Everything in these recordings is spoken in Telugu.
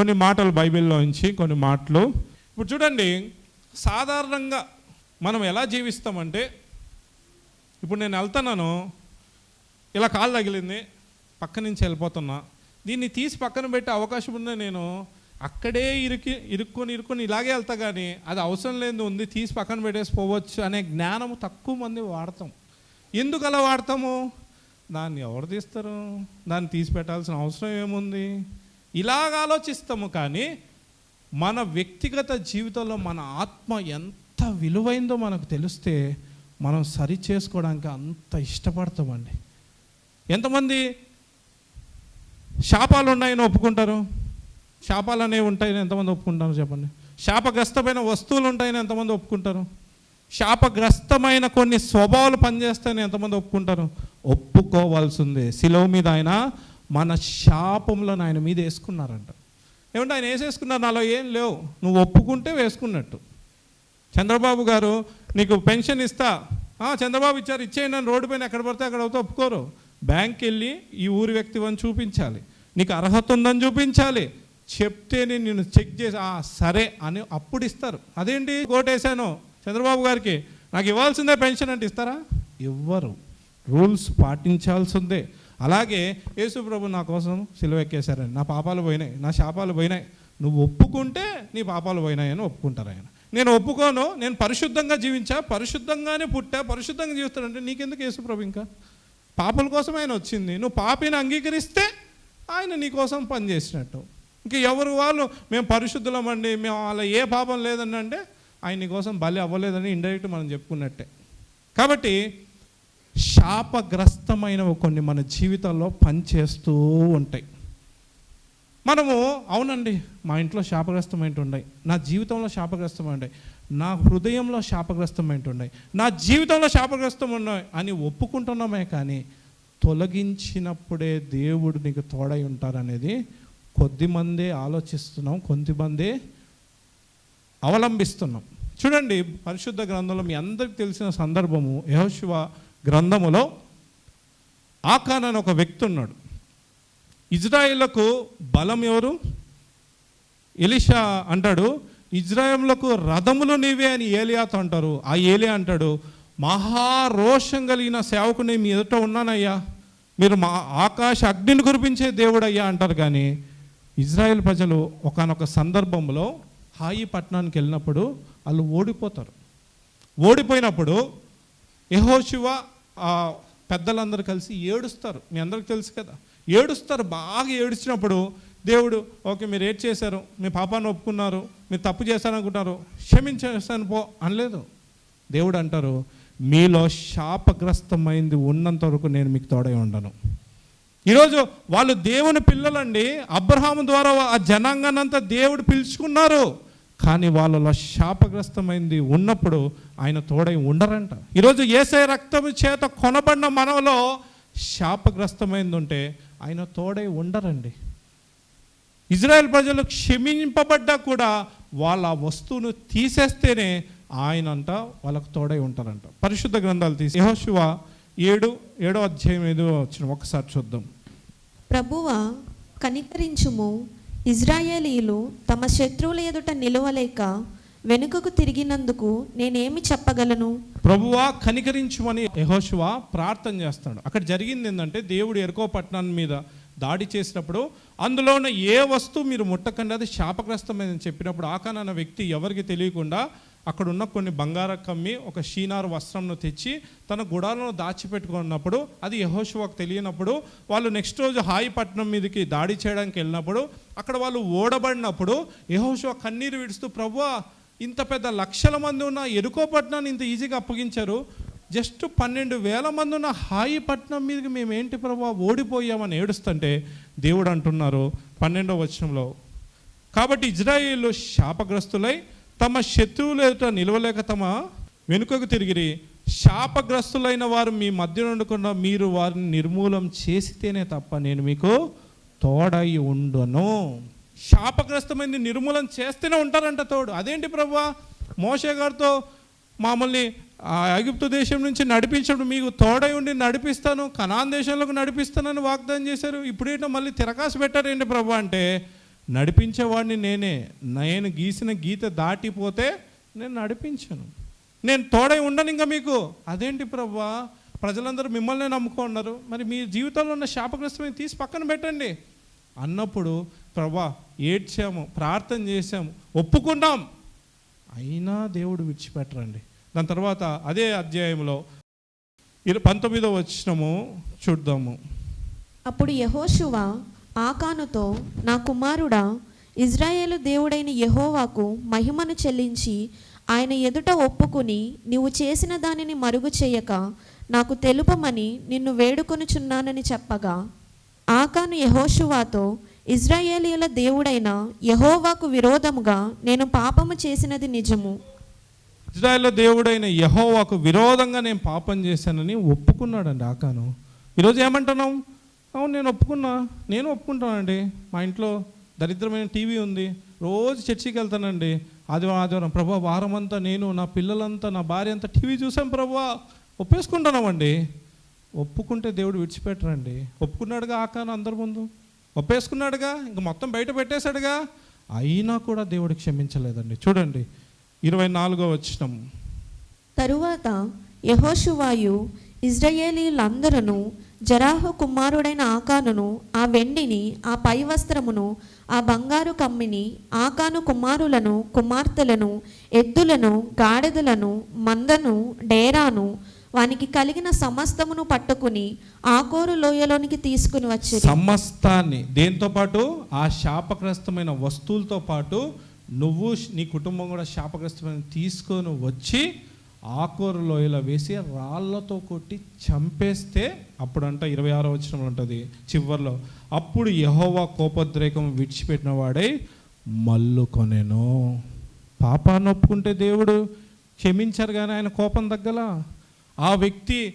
కొన్ని మాటలు బైబిల్లో నుంచి కొన్ని మాటలు. ఇప్పుడు చూడండి సాధారణంగా మనం ఎలా జీవిస్తామంటే ఇప్పుడు నేను వెళ్తున్నాను ఇలా కాలు తగిలింది పక్క నుంచి వెళ్ళిపోతున్నా. దీన్ని తీసి పక్కన పెట్టే అవకాశం ఉన్న నేను అక్కడే ఇరికి ఇరుక్కొని ఇరుక్కొని ఇలాగే వెళ్తా కానీ అది అవసరం లేదు ఉంది తీసి పక్కన పెట్టేసి పోవచ్చు అనే జ్ఞానం తక్కువ మంది వాడతాం. ఎందుకు అలా వాడతాము? దాన్ని ఎవరు తీస్తారు? దాన్ని తీసి పెట్టాల్సిన అవసరం ఏముంది? ఇలాగ ఆలోచిస్తాము కానీ మన వ్యక్తిగత జీవితంలో మన ఆత్మ ఎంత విలువైందో మనకు తెలిస్తే మనం సరి చేసుకోవడానికి అంత ఇష్టపడతామండి. ఎంతమంది శాపాలు ఉన్నాయని ఒప్పుకుంటారు? శాపాలు అనేవి ఉంటాయని ఎంతమంది ఒప్పుకుంటారు చెప్పండి? శాపగ్రస్తమైన వస్తువులు ఉంటాయని ఎంతమంది ఒప్పుకుంటారు? శాపగ్రస్తమైన కొన్ని స్వభావాలు పనిచేస్తాయని ఎంతమంది ఒప్పుకుంటారు? ఒప్పుకోవాల్సిందే. శిలో మీద ఆయన మన శాపములను ఆయన మీద వేసుకున్నారంట. ఏమంటే ఆయన వేసేసుకున్నారు నాలో ఏం లేవు. నువ్వు ఒప్పుకుంటే వేసుకున్నట్టు. చంద్రబాబు గారు నీకు పెన్షన్ ఇస్తా. "ఆ, చంద్రబాబు ఇచ్చారు ఇచ్చేయండి అని రోడ్డు పైన ఎక్కడ పడితే అక్కడ అవుతా ఒప్పుకోరు. బ్యాంక్కి వెళ్ళి ఈ ఊరి వ్యక్తి అని చూపించాలి. నీకు అర్హత ఉందని చూపించాలి. చెప్తేనే నేను చెక్ చేసి "ఆ, సరే అని అప్పుడు ఇస్తారు. అదేంటి? కోటేశాను చంద్రబాబు గారికి. నాకు ఇవ్వాల్సిందే పెన్షన్ అంటే ఇస్తారా? ఇవ్వరు. రూల్స్ పాటించాల్సిందే. అలాగే యేసు ప్రభు నా కోసం సిలువెక్కేశారని. నా పాపాలు పోయినాయి నా శాపాలు పోయినాయి. నువ్వు ఒప్పుకుంటే నీ పాపాలు పోయినాయి అని ఒప్పుకుంటారు ఆయన. నేను ఒప్పుకోను నేను పరిశుద్ధంగా జీవించా పరిశుద్ధంగానే పుట్టా పరిశుద్ధంగా జీవిస్తానంటే నీకెందుకు యేసు ప్రభు ఇంకా? పాపల కోసం ఆయన వచ్చింది. నువ్వు పాపిని అంగీకరిస్తే ఆయన నీ కోసం పనిచేసినట్టు ఇంక ఎవరు వాళ్ళు మేము పరిశుద్ధులమండి మేము వాళ్ళ ఏ పాపం లేదని అంటే ఆయన నీ కోసం బలి అవ్వలేదని ఇండైరెక్ట్ మనం చెప్పుకున్నట్టే. కాబట్టి శాపగ్రస్తమైనవి కొన్ని మన జీవితాల్లో పనిచేస్తూ ఉంటాయి. మనము అవునండి మా ఇంట్లో శాపగ్రస్తమైనట్టు ఉన్నాయి నా జీవితంలో శాపగ్రస్తమై ఉన్నాయి నా హృదయంలో శాపగ్రస్తమైనట్టు ఉన్నాయి నా జీవితంలో శాపగ్రస్తం ఉన్నాయి అని ఒప్పుకుంటున్నామే కానీ తొలగించినప్పుడే దేవుడు నీకు తోడై ఉంటారనేది కొద్దిమందే ఆలోచిస్తున్నాం కొద్దిమందే అవలంబిస్తున్నాం. చూడండి పరిశుద్ధ గ్రంథంలో మీ అందరికి తెలిసిన సందర్భము యహోశివ గ్రంథములో ఆకాన్ అని ఒక వ్యక్తి ఉన్నాడు. ఇజ్రాయిలకు బలం ఎవరు? ఎలిషా అంటాడు ఇజ్రాయిలకు రథములు నీవే అని ఏలియాతో అంటారు. ఆ ఏలియా అంటాడు మహారోషం కలిగిన సేవకుని మీ ఎదుట ఉన్నానయ్యా. మీరు మా ఆకాశ అగ్నిని కురిపించే దేవుడయ్యా అంటారు. కానీ ఇజ్రాయెల్ ప్రజలు ఒకానొక సందర్భంలో హాయి పట్టణానికి వెళ్ళినప్పుడు వాళ్ళు ఓడిపోతారు. ఓడిపోయినప్పుడు యహోశివ పెద్దలందరూ కలిసి ఏడుస్తారు. మీ అందరికి తెలుసు కదా. ఏడుస్తారు. బాగా ఏడుచినప్పుడు దేవుడు ఓకే మీరు ఏడ్ చేశారు? మీ పాపాన్ని ఒప్పుకున్నారు. మీరు తప్పు చేశారనుకుంటున్నారు. క్షమించేస్తాను పో అనలేదు. దేవుడు అంటారు మీలో శాపగ్రస్తమైంది ఉన్నంత వరకు నేను మీకు తోడై ఉండను. ఈరోజు వాళ్ళు దేవుని పిల్లలండి. అబ్రహాము ద్వారా ఆ జనాంగానంతా దేవుడు పిలుచుకున్నారు. కానీ వాళ్ళలో శాపగ్రస్తమైంది ఉన్నప్పుడు ఆయన తోడై ఉండరంట. ఈరోజు ఏసై రక్తం చేత కొనబడిన మనలో శాపగ్రస్తమైంది ఉంటే ఆయన తోడై ఉండరండి. ఇజ్రాయెల్ ప్రజలు క్షమింపబడ్డా కూడా వాళ్ళ వస్తువును తీసేస్తేనే ఆయన అంట వాళ్ళకు తోడై ఉంటారంట. పరిశుద్ధ గ్రంథాలు తీసి యహోశివ ఏడు ఏడో అధ్యాయం ఏదో వచ్చిన ఒకసారి చూద్దాం. ప్రభువా కనికరించుము. ఇజ్రాయేలీలు తమ శత్రువుల ఎదుట నిలవలేక వెనుకకు తిరిగినందుకు నేనేమి చెప్పగలను? ప్రభువా కనికరించుమని యెహోషువ ప్రార్థన చేస్తాడు. అక్కడ జరిగింది ఏంటంటే దేవుడు ఎరుకో పట్టణాన్ని మీద దాడి చేసినప్పుడు అందులో ఉన్న ఏ వస్తువు మీరు ముట్టకండి అది శాపగ్రస్తమైందని చెప్పినప్పుడు ఆకానన్న వ్యక్తి ఎవరికి తెలియకుండా అక్కడ ఉన్న కొన్ని బంగార కమ్మి ఒక షీనార్ వస్త్రంను తెచ్చి తన గుడాలను దాచిపెట్టుకున్నప్పుడు అది యహోషువాకు తెలియనప్పుడు వాళ్ళు నెక్స్ట్ రోజు హాయిపట్నం మీదకి దాడి చేయడానికి వెళ్ళినప్పుడు అక్కడ వాళ్ళు ఓడబడినప్పుడు యహోషువ కన్నీరు విడుస్తూ ప్రవ్వా ఇంత పెద్ద లక్షల మంది ఉన్న ఎరుకో పట్టణాన్ని ఇంత ఈజీగా అప్పగించారు. జస్ట్ పన్నెండు వేల మంది ఉన్న హాయి పట్నం మీదకి మేము ఏంటి ప్రభు ఓడిపోయామని ఏడుస్తుంటే దేవుడు అంటున్నారు పన్నెండవ వచనంలో. కాబట్టి ఇజ్రాయిల్ శాపగ్రస్తులై తమ శత్రువుల ఎదుట నిలవలేక తమ వెనుకకు తిరిగిరి. శాపగ్రస్తులైన వారు మీ మధ్య ఉండకుండా మీరు వారిని నిర్మూలం చేసితేనే తప్ప నేను మీకు తోడై ఉండను. శాపగ్రస్తమైంది నిర్మూలన చేస్తేనే ఉంటారంట తోడు. అదేంటి ప్రభా? మోషే గారితో మామూల్ని ఆ ఐగుప్తు దేశం నుంచి నడిపించడం మీకు తోడై ఉండి నడిపిస్తాను కనాన్ దేశంలోకి నడిపిస్తానని వాగ్దానం చేశారు. ఇప్పుడేంటో మళ్ళీ తిరకాసు పెట్టారేంటి ప్రభు అంటే నడిపించేవాడిని నేనే. నేను గీసిన గీత దాటిపోతే నేను నడిపించను. నేను తోడై ఉండను ఇంకా మీకు. అదేంటి ప్రభా? ప్రజలందరూ మిమ్మల్ని నమ్ముకున్నారు మరి మీ జీవితంలో ఉన్న శాపగ్రస్తమైన తీసి పక్కన పెట్టండి. అన్నప్పుడు ప్రభా ఏడ్చాము ప్రార్థన చేసాము ఒప్పుకున్నాం. అయినా దేవుడు విడిచిపెట్టరండి. దాని తర్వాత అదే అధ్యాయంలో పంతొమ్మిదో వచ్చినము చూద్దాము. అప్పుడు యెహోషువ ఆకానుతో నా కుమారుడా ఇజ్రాయేలు దేవుడైన యహోవాకు మహిమను చెల్లించి ఆయన ఎదుట ఒప్పుకుని నీవు చేసిన దానిని మరుగు చేయక నాకు తెలుపమని నిన్ను వేడుకొనుచున్నానని చెప్పగా. ఆకాను యహోషువాతో ఇజ్రాయేలీల దేవుడైన యహోవాకు విరోధముగా నేను పాపము చేసినది నిజము. ఇజ్రాయేల్ దేవుడైన యహోవాకు విరోధంగా నేను పాపం చేశానని ఒప్పుకున్నాడండి ఆకాను. ఈరోజు ఏమంటున్నాం? అవును నేను ఒప్పుకున్నా. నేను ఒప్పుకుంటానండి. మా ఇంట్లో దరిద్రమైన టీవీ ఉంది. రోజు చర్చికి వెళ్తానండి. ఆదివారం ఆదివారం ప్రభా వారం అంతా నేను నా పిల్లలంతా నా భార్య అంతా టీవీ చూసాం ప్రభా. ఒప్పేసుకుంటున్నామండి. ఒప్పుకుంటే దేవుడు విడిచిపెట్టరండి. ఒప్పుకున్నాడుగా ఆకాను అందరి ముందు? ఒప్పేసుకున్నాడుగా? ఇంక మొత్తం బయట పెట్టేశాడుగా? అయినా కూడా దేవుడు క్షమించలేదండి. చూడండి ఇరవై నాలుగో వచ్చినం తరువాత యహోషువాయు ఇజ్రాయేలీలందరూ జరాహు కుమారుడైన ఆకానును ఆ వెండిని ఆ పై వస్త్రమును ఆ బంగారు కమ్మిని ఆకాను కుమారులను కుమార్తెలను ఎద్దులను గాడిదలను మందను డేరాను వానికి కలిగిన సమస్తమును పట్టుకుని ఆకోరు లోయలోనికి తీసుకుని వచ్చి సమస్తాన్ని దేంతో పాటు? ఆ శాపగ్రస్తమైన వస్తువులతో పాటు నువ్వు నీ కుటుంబం కూడా శాపగ్రస్తమైన తీసుకొని వచ్చి ఆకూరు లోయలో వేసి రాళ్ళతో కొట్టి చంపేస్తే అప్పుడంట ఇరవై ఆరో వచ్చిన ఉంటుంది. చివరిలో అప్పుడు యహోవా కోపద్రేకం విడిచిపెట్టిన వాడై మల్లు కొనెను. పాపాన్ని ఒప్పుకుంటే దేవుడు క్షమించారు కానీ ఆయన కోపం తగ్గల? ఆ వ్యక్తి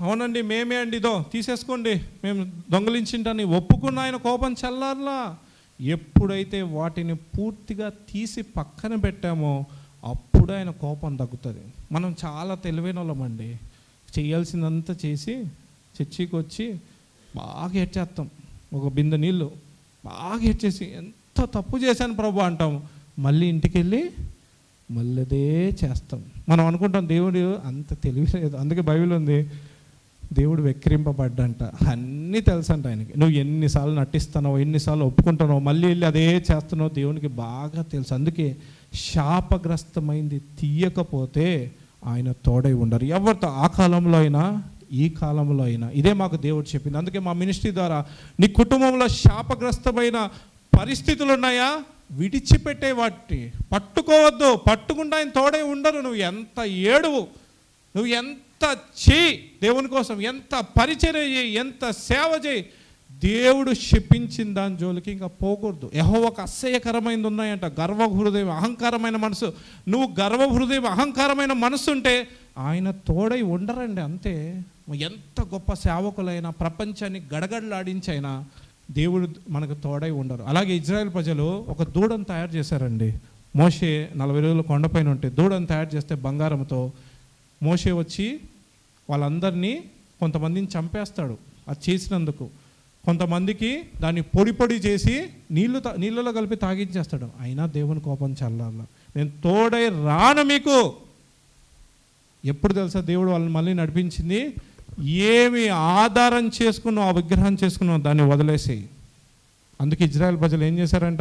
అవునండి మేమే అండి ఇదో తీసేసుకోండి మేము దొంగలించింటని ఒప్పుకున్న ఆయన కోపం చల్లార్లా? ఎప్పుడైతే వాటిని పూర్తిగా తీసి పక్కన పెట్టామో అప్పుడు ఆయన కోపం తగ్గుతుంది. మనం చాలా తెలివైన వాళ్ళమండి. చేయాల్సిందంతా చేసి చర్చికి వచ్చి బాగా హెచ్చేస్తాం ఒక బిందె నీళ్ళు బాగా హెచ్చేసి ఎంత తప్పు చేశాను ప్రభు అంటాం. మళ్ళీ ఇంటికి వెళ్ళి మళ్ళీ అదే చేస్తాం. మనం అనుకుంటాం దేవుడు అంత తెలివి లేదు అందుకే బైబిల్ ఉంది. దేవుడు వెక్కిరింపబడ్డంట. అన్నీ తెలుసంట ఆయనకి. నువ్వు ఎన్నిసార్లు నటిస్తున్నావు ఎన్నిసార్లు ఒప్పుకుంటున్నావు మళ్ళీ వెళ్ళి అదే చేస్తున్నావు దేవునికి బాగా తెలుసు. అందుకే శాపగ్రస్తమైంది తీయకపోతే ఆయన తోడై ఉండరు. ఎవరితో? ఆ కాలంలో అయినా ఈ కాలంలో అయినా. ఇదే మాకు దేవుడు చెప్పింది. అందుకే మా మినిస్ట్రీ ద్వారా నీ కుటుంబంలో శాపగ్రస్తమైన పరిస్థితులు ఉన్నాయా? విడిచిపెట్టే వాటి పట్టుకోవద్దు. పట్టుకుంటే ఆయన తోడై ఉండరు. నువ్వు ఎంత ఏడువు? నువ్వు ఎంత ఎంత చేయి దేవుని కోసం ఎంత పరిచర్య చేయి ఎంత సేవ చేయి. దేవుడు క్షిపించిన దాని జోలికి ఇంకా పోకూడదు. ఎహో ఒక అసహ్యకరమైనది ఉన్నాయంట. గర్వ హృదయం అహంకారమైన మనసు. నువ్వు గర్వ హృదయం అహంకారమైన మనసు ఉంటే ఆయన తోడై ఉండరండి అంతే. ఎంత గొప్ప సేవకులైనా ప్రపంచాన్ని గడగడలాడించైనా దేవుడు మనకు తోడై ఉండరు. అలాగే ఇజ్రాయెల్ ప్రజలు ఒక దూడను తయారు చేశారండి. మోషే నలభై రోజులు కొండపైన ఉంటే దూడను తయారు చేస్తే బంగారంతో మోషే వచ్చి వాళ్ళందరినీ కొంతమందిని చంపేస్తాడు. అది చేసినందుకు. కొంతమందికి దాన్ని పొడి పొడి చేసి నీళ్ళు తా- నీళ్ళలో కలిపి తాగించేస్తాడు. అయినా దేవుని కోపం చల్లాల నేను తోడై రాను మీకు. ఎప్పుడు తెలుసా దేవుడు వాళ్ళని మళ్ళీ నడిపించింది? ఏమి ఆధారం చేసుకున్నావు ఆ విగ్రహం చేసుకున్నావు దాన్ని వదిలేసేయి అందుకే ఇజ్రాయెల్ ప్రజలు ఏం చేశారంట?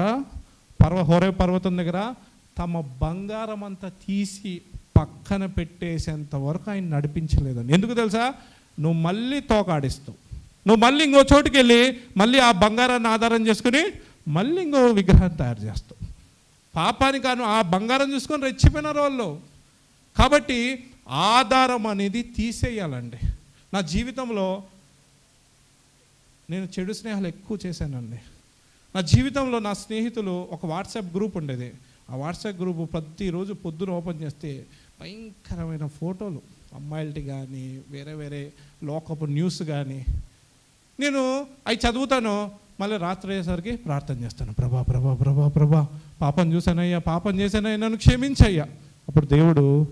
పర్వ హోరే పర్వతం దగ్గర తమ బంగారం అంతా తీసి పక్కన పెట్టేసేంత వరకు ఆయన నడిపించలేదని ఎందుకు తెలుసా? నువ్వు మళ్ళీ తోకాడిస్తావు. నువ్వు మళ్ళీ ఇంకో చోటుకి వెళ్ళి మళ్ళీ ఆ బంగారాన్ని ఆధారం చేసుకుని మళ్ళీ ఇంకో విగ్రహం తయారు చేస్తావు. పాపానికి కాను ఆ బంగారం చూసుకొని రెచ్చిపోయినారు వాళ్ళు. కాబట్టి ఆధారం అనేది తీసేయాలండి. నా జీవితంలో నేను చెడు స్నేహాలు ఎక్కువ చేశానండి. నా జీవితంలో నా స్నేహితులు ఒక వాట్సాప్ గ్రూప్ ఉండేది. ఆ వాట్సాప్ గ్రూప్ ప్రతిరోజు పొద్దున ఓపెన్ చేస్తే భయంకరమైన ఫోటోలు అమ్మాయిలటి కానీ వేరే వేరే లోకపు న్యూస్ కానీ నేను అవి చదువుతాను మళ్ళీ రాత్రి అయ్యేసరికి ప్రార్థన చేస్తాను. ప్రభా ప్రభా ప్రభా ప్రభా పాపం చూశానయ్యా పాపం చేశానయ్యా నన్ను క్షమించయ్యా. అప్పుడు దేవుడు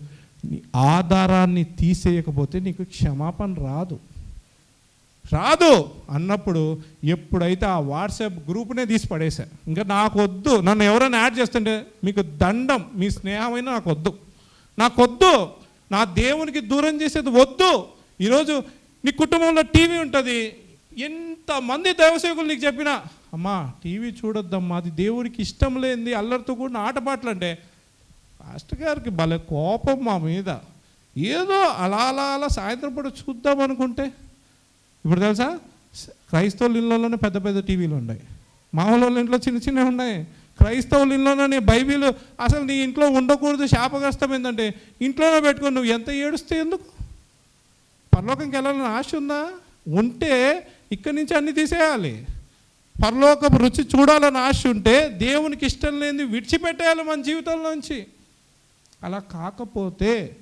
నీ ఆధారాన్ని తీసేయకపోతే నీకు క్షమాపణ రాదు. రాదు అన్నప్పుడు ఎప్పుడైతే ఆ వాట్సాప్ గ్రూప్నే తీసి పడేసా ఇంకా నాకు వద్దు నన్ను ఎవరైనా యాడ్ చేస్తుంటే మీకు దండం మీ స్నేహమైనా నాకు వద్దు నాకు వద్దు నా దేవునికి దూరం చేసేది వద్దు. ఈరోజు నీ కుటుంబంలో టీవీ ఉంటుంది. ఎంతమంది దైవసేవకులు నీకు చెప్పినా అమ్మా టీవీ చూడొద్దమ్మా అది దేవుడికి ఇష్టం లేనిది అల్లరితో కూడిన ఆటపాటలు అంటే పాస్టర్ గారికి భలే కోపం మా మీద. ఏదో అలా అలా అలా సాయంత్రం పూట చూద్దాం అనుకుంటే. ఇప్పుడు తెలుసా? క్రైస్తవుల ఇళ్ళలోనే పెద్ద పెద్ద టీవీలు ఉన్నాయి. మామూలు వాళ్ళ ఇంట్లో చిన్న చిన్నవి ఉన్నాయి. క్రైస్తవుల ఇంట్లోనే బైబిల్ అసలు నీ ఇంట్లో ఉండకూడదు శాపగ్రస్తం ఏంటంటే ఇంట్లోనే పెట్టుకొని నువ్వు ఎంత ఏడుస్తే ఎందుకు? పరలోకంకి వెళ్ళాలని ఆశ ఉందా? ఉంటే ఇక్కడి నుంచి అన్ని తీసేయాలి. పరలోకపు రుచి చూడాలని ఆశ ఉంటే దేవునికి ఇష్టం లేని విడిచిపెట్టేయాలి మన జీవితంలోంచి. అలా కాకపోతే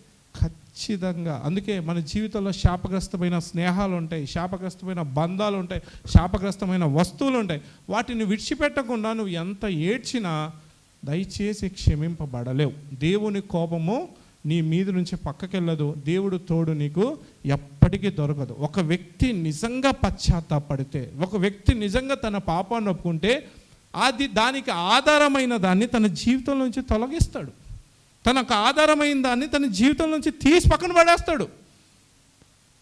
ఖచ్చితంగా. అందుకే మన జీవితంలో శాపగ్రస్తమైన స్నేహాలు ఉంటాయి శాపగ్రస్తమైన బంధాలు ఉంటాయి శాపగ్రస్తమైన వస్తువులు ఉంటాయి వాటిని విడిచిపెట్టకుండా నువ్వు ఎంత ఏడ్చినా దయచేసి క్షమింపబడలేవు. దేవుని కోపము నీ మీద నుంచి పక్కకెళ్ళదు. దేవుడు తోడు నీకు ఎప్పటికీ దొరకదు. ఒక వ్యక్తి నిజంగా పశ్చాత్తాపడితే ఒక వ్యక్తి నిజంగా తన పాపాన్ని ఒప్పుకుంటే అది దానికి ఆధారమైన దాన్ని తన జీవితం నుంచి తొలగిస్తాడు. తనకు ఆధారమైన దాన్ని తన జీవితం నుంచి తీసి పక్కన పడేస్తాడు.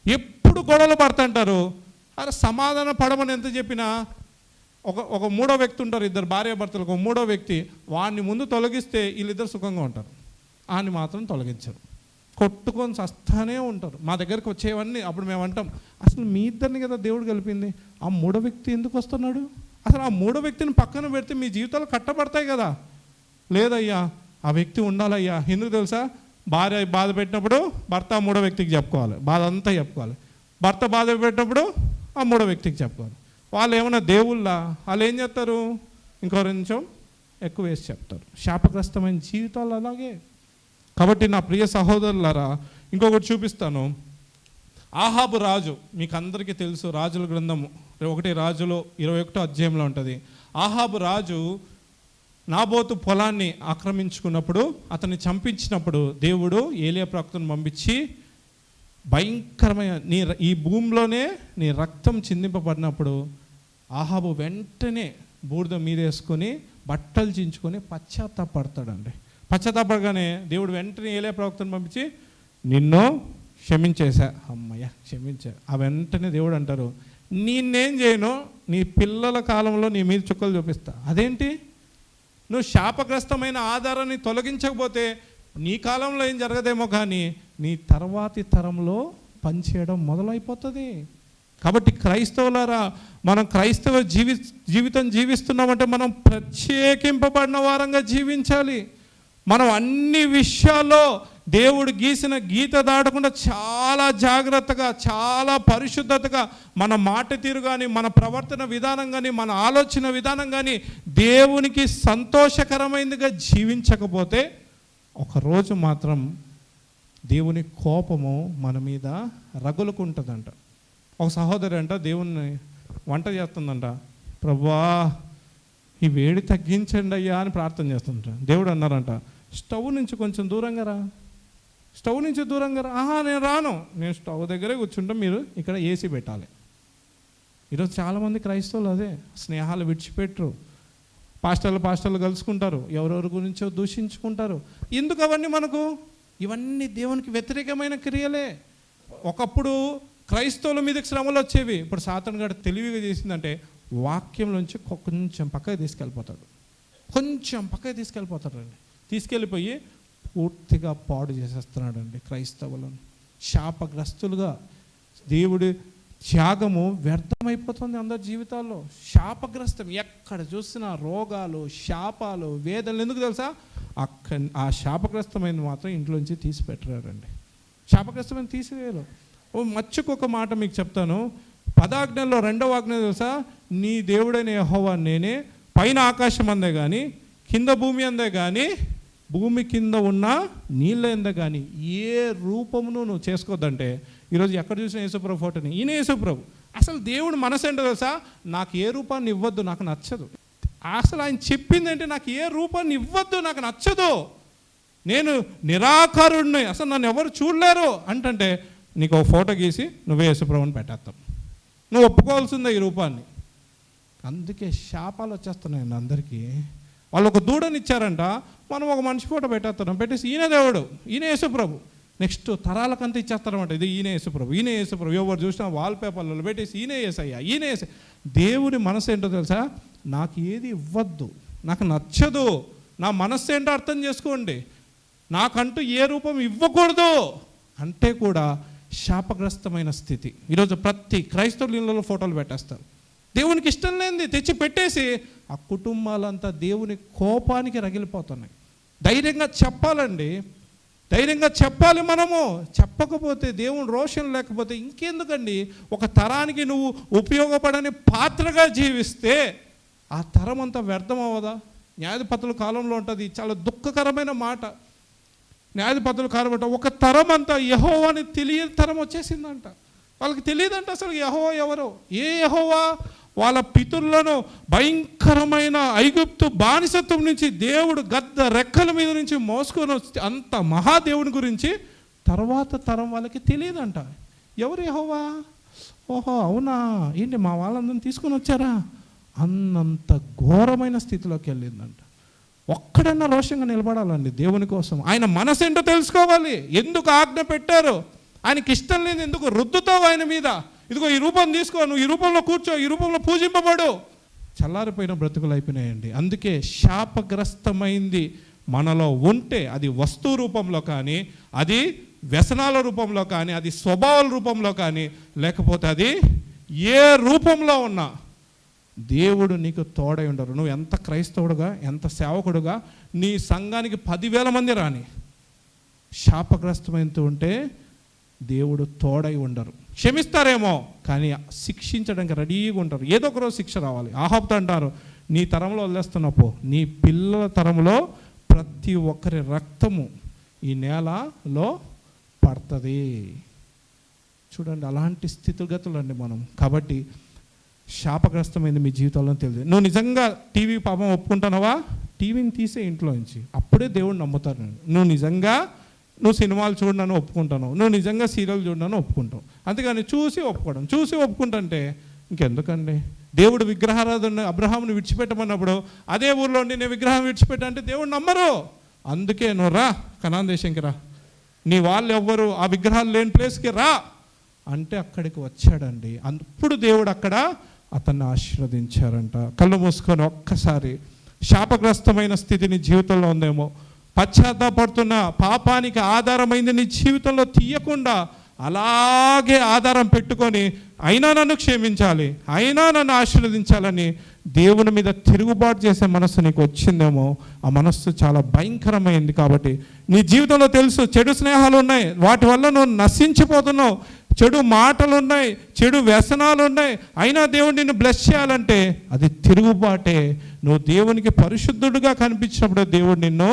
ఎప్పుడు గొడవలు పడుతుంటారు? అరే సమాధాన పడమని ఎంత చెప్పినా ఒక ఒక మూడో వ్యక్తి ఉంటారు ఇద్దరు భార్యాభర్తలకు ఒక మూడో వ్యక్తి వాడిని ముందు తొలగిస్తే వీళ్ళిద్దరు సుఖంగా ఉంటారు. ఆని మాత్రం తొలగించరు. కొట్టుకొని సస్తానే ఉంటారు. మా దగ్గరికి వచ్చేవన్నీ అప్పుడు మేము అంటాం అసలు మీ ఇద్దరిని కదా దేవుడు కలిపింది? ఆ మూడో వ్యక్తి ఎందుకు వస్తున్నాడు? అసలు ఆ మూడో వ్యక్తిని పక్కన పెడితే మీ జీవితాలు కట్టబడతాయి కదా? లేదయ్యా ఆ వ్యక్తి ఉండాలయ్యా ఎందుకు తెలుసా? భార్య బాధ పెట్టినప్పుడు భర్త మూడో వ్యక్తికి చెప్పుకోవాలి. బాధ అంతా చెప్పుకోవాలి. భర్త బాధ పెట్టినప్పుడు ఆ మూడో వ్యక్తికి చెప్పుకోవాలి. వాళ్ళు ఏమైనా దేవుళ్ళ? వాళ్ళు ఏం చేస్తారు? ఇంకో నిమిషం ఎక్కువ వేసి చెప్తారు. శాపగ్రస్తమైన జీవితాలు అలాగే. కాబట్టి నా ప్రియ సహోదరులారా ఇంకొకటి చూపిస్తాను. ఆహాబు రాజు మీకు అందరికీ తెలుసు రాజుల గ్రంథము. ఒకటి రాజులో ఇరవై ఒకటో అధ్యాయంలో ఉంటుంది. ఆహాబు రాజు నాబోతు పొలాన్ని ఆక్రమించుకున్నప్పుడు అతన్ని చంపించినప్పుడు దేవుడు ఏలియా ప్రవక్తను పంపించి భయంకరమైన నీ ఈ భూమిలోనే నీ రక్తం చిందింపబడినప్పుడు ఆహాబు వెంటనే బూడిద మీదేసుకొని బట్టలు చించుకొని పశ్చాత్తాపడతాడండి. పశ్చాత్తాపడగానే దేవుడు వెంటనే ఏలియా ప్రవక్తను పంపించి నిన్ను క్షమించేశా. అమ్మయ్య క్షమించా. ఆ వెంటనే దేవుడు అంటారు నేనేం చేయను నీ పిల్లల కాలంలో నీ మీద చుక్కలు చూపిస్తా. అదేంటి? నువ్వు శాపగ్రస్తమైన ఆధారాన్ని తొలగించకపోతే నీ కాలంలో ఏం జరగదేమో కానీ నీ తర్వాతి తరంలో పనిచేయడం మొదలైపోతుంది. కాబట్టి క్రైస్తవులారా మనం క్రైస్తవ జీవి జీవితం జీవిస్తున్నామంటే మనం ప్రత్యేకింపబడిన వారంగా జీవించాలి. మనం అన్ని విషయాల్లో దేవుడు గీసిన గీత దాటకుండా చాలా జాగ్రత్తగా చాలా పరిశుద్ధతగా మన మాట తీరు కానీ మన ప్రవర్తన విధానం కానీ మన ఆలోచన విధానం కానీ దేవునికి సంతోషకరమైనదిగా జీవించకపోతే ఒకరోజు మాత్రం దేవుని కోపము మన మీద రగులుకుంటుందంట. ఒక సహోదరి అంట దేవుణ్ణి వంట చేస్తుందంట. ప్రభా ఈ వేడి తగ్గించండి అయ్యా అని ప్రార్థన చేస్తుంట దేవుడు అన్నారంట స్టవ్ నుంచి కొంచెం దూరంగా రా. స్టవ్ నుంచి దూరంగా రా. ఆహా నేను రాను. నేను స్టవ్ దగ్గరే కూర్చుంటాం మీరు ఇక్కడ ఏసీ పెట్టాలి. ఈరోజు చాలామంది క్రైస్తవులు అదే స్నేహాలు విడిచిపెట్టరు. పాస్టర్లు పాస్టర్లు కలుసుకుంటారు. ఎవరెవరి గురించో దూషించుకుంటారు. ఎందుకు అవన్నీ మనకు? ఇవన్నీ దేవునికి వ్యతిరేకమైన క్రియలే. ఒకప్పుడు క్రైస్తవుల మీదకి శ్రమలు వచ్చేవి. ఇప్పుడు సాతన్ గారు తెలివిగా చేసిందంటే వాక్యంలోంచి కొ- కొంచెం పక్కకి తీసుకెళ్ళిపోతాడు. కొంచెం పక్కకి తీసుకెళ్ళిపోతాడండి. తీసుకెళ్ళిపోయి పూర్తిగా పాడు చేసేస్తున్నాడండి క్రైస్తవులను. శాపగ్రస్తులుగా దేవుడి త్యాగము వ్యర్థమైపోతుంది అందరి జీవితాల్లో. శాపగ్రస్తం ఎక్కడ చూసినా రోగాలు శాపాలు వేదనలు ఎందుకు తెలుసా? అక్క ఆ శాపగ్రస్తమైన మాత్రం ఇంట్లోంచి తీసిపెట్టరారండి శాపగ్రస్తమైన తీసివేయరు. ఓ మచ్చకొక మాట మీకు చెప్తాను. పదాజ్ఞల్లో రెండవ ఆజ్ఞ తెలుసా? నీ దేవుడైన యహోవా నేనే. పైన ఆకాశం అందే కానీ కింద భూమి అందే కానీ భూమి కింద ఉన్న నీళ్ళేంద కానీ ఏ రూపమును నువ్వు చేసుకోవద్దంటే ఈరోజు ఎక్కడ చూసిన యేసుప్రభు ఫోటోని? ఈయన యేసుప్రభు. అసలు దేవుడు మనసు ఏంటో తెలుసా? నాకు ఏ రూపాన్ని ఇవ్వద్దు నాకు నచ్చదు. అసలు ఆయన చెప్పిందంటే నాకు ఏ రూపాన్ని ఇవ్వద్దు నాకు నచ్చదు. నేను నిరాకారుడిని అసలు నన్ను ఎవరు చూడలేరు అంటంటే నీకు ఒక ఫోటో గీసి నువ్వే యేసుప్రభుని పెట్టేస్తాం నువ్వు ఒప్పుకోవాల్సిందే ఈ రూపాన్ని. అందుకే శాపాలు వచ్చేస్తున్నాయండి అందరికీ. వాళ్ళు ఒక దూడని ఇచ్చారంట మనం ఒక మనిషి ఫోటో పెట్టేస్తున్నాం. పెట్టేసి ఈయన దేవుడు ఈయన యేసుప్రభు. నెక్స్ట్ తరాలకంతా ఇచ్చేస్తారన్నమాట ఇది ఈయన యేసుప్రభు ఈయన యేసుప్రభు. ఎవరు చూసినా వాల్ పేపర్లలో పెట్టేసి ఈయన వేసయ్యా ఈయన వేసే దేవుని మనసు ఏంటో తెలుసా? నాకు ఏది ఇవ్వద్దు నాకు నచ్చదు. నా మనస్సు ఏంటో అర్థం చేసుకోండి. నాకంటూ ఏ రూపం ఇవ్వకూడదు అంటే కూడా శాపగ్రస్తమైన స్థితి. ఈరోజు ప్రతి క్రైస్తవుల ఇళ్ళలో ఫోటోలు పెట్టేస్తారు. దేవునికి ఇష్టం లేనిది తెచ్చి పెట్టేసి ఆ కుటుంబాలంతా దేవుని కోపానికి రగిలిపోతున్నాయి. ధైర్యంగా చెప్పాలండి. ధైర్యంగా చెప్పాలి మనము. చెప్పకపోతే దేవుని రోషన్ లేకపోతే ఇంకెందుకండి? ఒక తరానికి నువ్వు ఉపయోగపడని పాత్రగా జీవిస్తే ఆ తరం అంతా వ్యర్థం అవ్వదా? న్యాయధిపతుల కాలంలో ఉంటుంది. చాలా దుఃఖకరమైన మాట. న్యాయపతుల కాలం ఒక తరం అంతా యహో అని తెలియని తరం వచ్చేసిందంట. వాళ్ళకి తెలియదంట అసలు యహో ఎవరు. ఏ యహోవా? వాళ్ళ పితులను భయంకరమైన ఐగుప్తు బానిసత్వం నుంచి దేవుడు గద్ద రెక్కల మీద నుంచి మోసుకొని వచ్చి అంత మహాదేవుని గురించి తర్వాత తరం వాళ్ళకి తెలియదంట. ఎవరు హోవా ఓహో అవునా? ఏంటి మా వాళ్ళందరిని తీసుకొని వచ్చారా? అన్నంత ఘోరమైన స్థితిలోకి వెళ్ళిందంట. ఒక్కడన్నా రోషంగా నిలబడాలండి దేవుని కోసం. ఆయన మనసు ఏంటో తెలుసుకోవాలి. ఎందుకు ఆజ్ఞ పెట్టారు? ఆయనకి ఇష్టం లేదు. ఎందుకు రుద్దుతావు ఆయన మీద? ఇదిగో ఈ రూపం తీసుకో నువ్వు ఈ రూపంలో కూర్చో ఈ రూపంలో పూజింపబడు. చల్లారిపోయిన బ్రతుకులు అయిపోయినాయండి. అందుకే శాపగ్రస్తమైంది మనలో ఉంటే అది వస్తువు రూపంలో కానీ అది వ్యసనాల రూపంలో కానీ అది స్వభావాల రూపంలో కానీ లేకపోతే అది ఏ రూపంలో ఉన్నా దేవుడు నీకు తోడై ఉండరు. నువ్వు ఎంత క్రైస్తవుడుగా ఎంత సేవకుడుగా నీ సంఘానికి పదివేల మంది రాని శాపగ్రస్తమైనతో ఉంటే దేవుడు తోడై ఉండరు. క్షమిస్తారేమో? కానీ శిక్షించడానికి రెడీగా ఉంటారు. ఏదో ఒక రోజు శిక్ష రావాలి. ఆహాప్త అంటారు నీ తరంలో వదిలేస్తున్నపో నీ పిల్లల తరంలో ప్రతి ఒక్కరి రక్తము ఈ నేలలో పడుతుంది. చూడండి అలాంటి స్థితిగతులు అండి మనం. కాబట్టి శాపగ్రస్తమైంది మీ జీవితంలో తెలియదు. నువ్వు నిజంగా టీవీ పాపం ఒప్పుకుంటున్నావా? టీవీని తీసే ఇంట్లో నుంచి. అప్పుడే దేవుడు నమ్ముతారు నువ్వు నిజంగా నువ్వు సినిమాలు చూడనని ఒప్పుకుంటాను. నువ్వు నిజంగా సీరియల్ చూడనని ఒప్పుకుంటావు. అందుకని చూసి ఒప్పుకోవడం. చూసి ఒప్పుకుంటుంటే ఇంకెందుకండి? దేవుడు విగ్రహారాధన అబ్రహాముని విడిచిపెట్టమన్నప్పుడు అదే ఊర్లో నేను విగ్రహం విడిచిపెట్టంటే దేవుడు నమ్మరు. అందుకే నువ్వు రా కనాన్ దేశంకి రా. నీ వాళ్ళు ఎవ్వరు ఆ విగ్రహాలు లేని ప్లేస్కి రా అంటే అక్కడికి వచ్చాడండి. అప్పుడు దేవుడు అక్కడ అతన్ని ఆశీర్వదించారంట. కళ్ళు మూసుకొని ఒక్కసారి శాపగ్రస్తమైన స్థితిని జీవితంలో ఉందేమో. పశ్చాత్తాపడుతున్న పాపానికి ఆధారమైంది నీ జీవితంలో తీయకుండా అలాగే ఆధారం పెట్టుకొని అయినా నన్ను క్షమించాలి అయినా నన్ను ఆశీర్వదించాలని దేవుని మీద తిరుగుబాటు చేసే మనస్సు నీకు వచ్చిందేమో ఆ మనస్సు చాలా భయంకరమైంది కాబట్టి నీ జీవితంలో తెలుసు చెడు స్నేహాలు ఉన్నాయి వాటి వల్ల నువ్వు నశించిపోతున్నావు చెడు మాటలు ఉన్నాయి చెడు వ్యసనాలు ఉన్నాయి అయినా దేవుడు నిన్ను బ్లెస్ చేయాలంటే అది తిరుగుబాటే. నువ్వు దేవునికి పరిశుద్ధుడుగా కనిపించినప్పుడు దేవుడు నిన్ను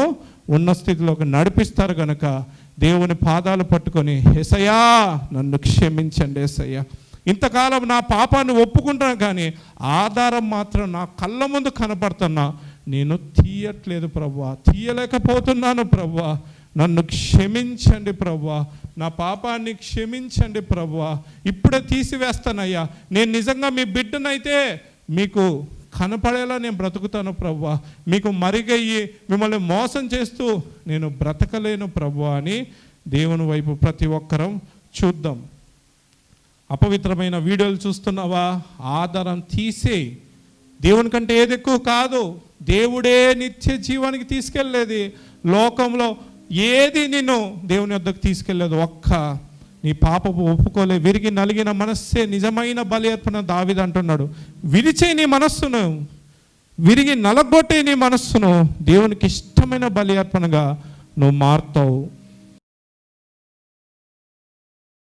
ఉన్న స్థితిలోకి నడిపిస్తారు కనుక దేవుని పాదాలు పట్టుకొని ఎసయ్యా నన్ను క్షమించండి ఎసయ్యా ఇంతకాలం నా పాపాన్ని ఒప్పుకుంటాను కానీ ఆధారం మాత్రం నా కళ్ళ ముందు కనపడుతున్నా. నేను తీయట్లేదు ప్రవ్వా. తీయలేకపోతున్నాను ప్రవ్వా. నన్ను క్షమించండి ప్రవ్వా. నా పాపాన్ని క్షమించండి ప్రవ్వా. ఇప్పుడే తీసివేస్తానయ్యా. నేను నిజంగా మీ బిడ్డనైతే మీకు కనపడేలా నేను బ్రతుకుతాను ప్రవ్వా. మీకు మరిగయ్యి మిమ్మల్ని మోసం చేస్తూ నేను బ్రతకలేను ప్రవ్వా అని దేవుని వైపు ప్రతి ఒక్కరం చూద్దాం. అపవిత్రమైన వీడియోలు చూస్తున్నావా? ఆధారం తీసే. దేవుని కంటే ఏది ఎక్కువ కాదు. దేవుడే నిత్య జీవానికి తీసుకెళ్ళేది. లోకంలో ఏది నిన్ను దేవుని వద్దకు తీసుకెళ్ళలేదు ఒక్క నీ పాపపు ఒప్పుకోలే. విరిగి నలిగిన మనస్సే నిజమైన బలి అర్పణ దావిది అంటున్నాడు. విరిచే నీ మనస్సును విరిగి నలగొట్టే నీ మనస్సును దేవునికి ఇష్టమైన బలి అర్పణగా నువ్వు మారుతావు.